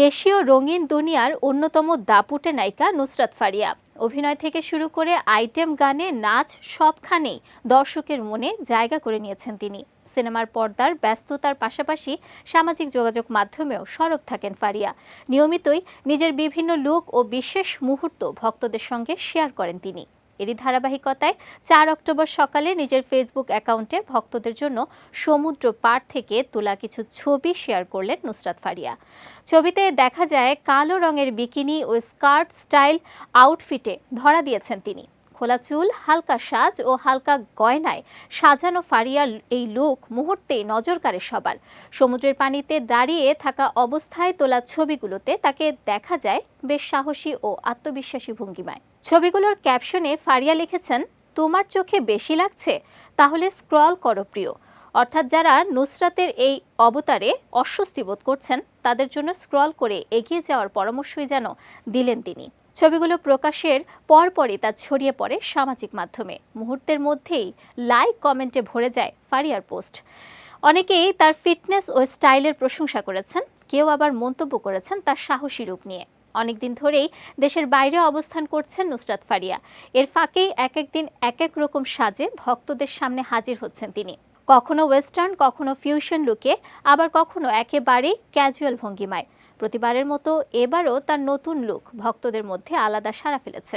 দেশীয় রঙিন দুনিয়ার অন্যতম দাপুটে নায়িকা নুসরাত ফারিয়া। অভিনয় থেকে শুরু করে আইটেম গানে নাচ সবখানেই দর্শকের মনে জায়গা করে নিয়েছেন তিনি। সিনেমার পর্দার ব্যস্ততার পাশাপাশি সামাজিক যোগাযোগ মাধ্যমেও সরব থাকেন ফারিয়া। নিয়মিতই নিজের বিভিন্ন লুক ও বিশেষ মুহূর্ত ভক্তদের সঙ্গে শেয়ার করেন তিনি। এরই ধারাবাহিকতায় চার অক্টোবর সকালে নিজের ফেসবুক অ্যাকাউন্টে ভক্তদের জন্য সমুদ্র পাড় থেকে তোলা কিছু ছবি শেয়ার করলেন নুসরাত ফারিয়া। ছবিতে দেখা যায় কালো রঙের বিকিনি ও স্কার্ট স্টাইল আউটফিটে ধরা দিয়েছেন তিনি। খোলা চুল, হালকা সাজ ও হালকা গয়নায় সাজানো ফারিয়ার এই লুক মুহূর্তেই নজর কাড়ে সবার। সমুদ্রের পানিতে দাঁড়িয়ে থাকা অবস্থায় তোলা ছবিগুলোতে তাকে দেখা যায় বেশ সাহসী ও আত্মবিশ্বাসী ভঙ্গিমায়। ছবিগুলোর ক্যাপশনে ফারিয়া লিখেছেন, তোমার চোখে বেশি লাগছে? তাহলে স্ক্রল করো প্রিয়। অর্থাৎ যারা নুসরাতের এই অবতারে অস্বস্তি বোধ করছেন, তাদের জন্য স্ক্রল করে এগিয়ে যাওয়ার পরামর্শই যেন দিলেন তিনি। ছবিগুলো প্রকাশের পরপরই তা ছড়িয়ে পড়ে সামাজিক মাধ্যমে। মুহূর্তের মধ্যেই লাইক কমেন্টে ভরে যায় ফারিয়ার পোস্ট। অনেকেই তার ফিটনেস ও স্টাইলের প্রশংসা করেছেন, কেউ আবার মন্তব্য করেছেন তার সাহসী রূপ নিয়ে। অনেকদিন ধরেই দেশের বাইরে অবস্থান করছেন নুসরাত ফারিয়া। এর ফাঁকেই এক একদিন এক এক রকম সাজে ভক্তদের সামনে হাজির হচ্ছেন তিনি। কখনো ওয়েস্টার্ন, কখনো ফিউশন লুকে, আবার কখনো একেবারেই ক্যাজুয়াল ভঙ্গিমায়। প্রতিবারের মতো এবারও তার নতুন লুক ভক্তদের মধ্যে আলাদা সাড়া ফেলেছে।